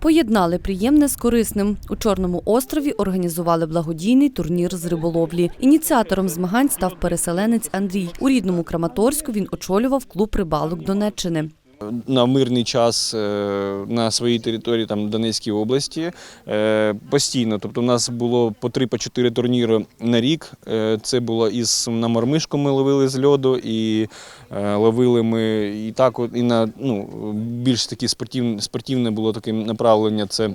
Поєднали приємне з корисним. У Чорному острові організували благодійний турнір з риболовлі. Ініціатором змагань став переселенець Андрій. У рідному Краматорську він очолював клуб рибалок Донеччини. На мирний час е, на своїй території, там Донецькій області, е, постійно. Тобто, у нас було по три по чотири турніри на рік. Е, Це було із на мормишку ми ловили з льоду, і ловили ми і так, і на ну, більш такі спортивне, спортивне було таке направлення. Це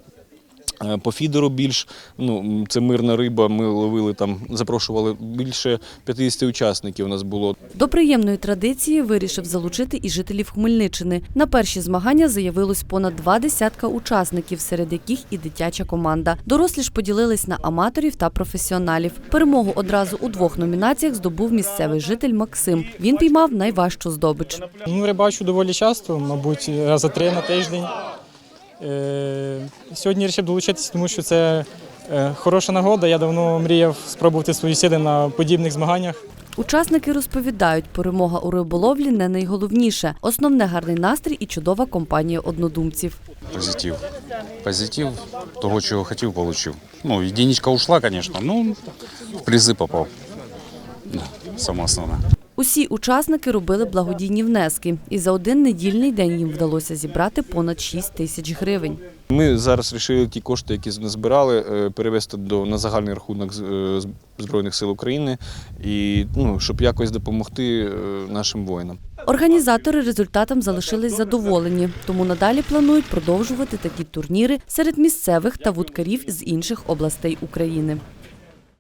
по фідеру більш, ну, це мирна риба, ми ловили там, запрошували більше 50 учасників у нас було. До приємної традиції вирішив залучити і жителів Хмельниччини. На перші змагання заявилось понад два десятка учасників, серед яких і дитяча команда. Дорослі ж поділились на аматорів та професіоналів. Перемогу одразу у двох номінаціях здобув місцевий житель Максим. Він піймав найважчу здобич. Ну, рибачу доволі часто, мабуть, рази три на тиждень. Е, Сьогодні вирішив долучитися, тому що це е, хороша нагода. Я давно мріяв спробувати свої сили на подібних змаганнях. Учасники розповідають, перемога у риболовлі не найголовніше. Основне гарний настрій і чудова компанія однодумців. Позитив. Позитив того, чого хотів, получив. Ну, единичка ушла, конечно, ну, в призы попал. Да, самое основное. Усі учасники робили благодійні внески, і за один недільний день їм вдалося зібрати понад 6 тисяч гривень. Ми зараз вирішили ті кошти, які назбирали, е, перевести до на загальний рахунок е, Збройних сил України і ну, щоб якось допомогти е, нашим воїнам. Організатори результатом залишились задоволені, тому надалі планують продовжувати такі турніри серед місцевих та вудкарів з інших областей України.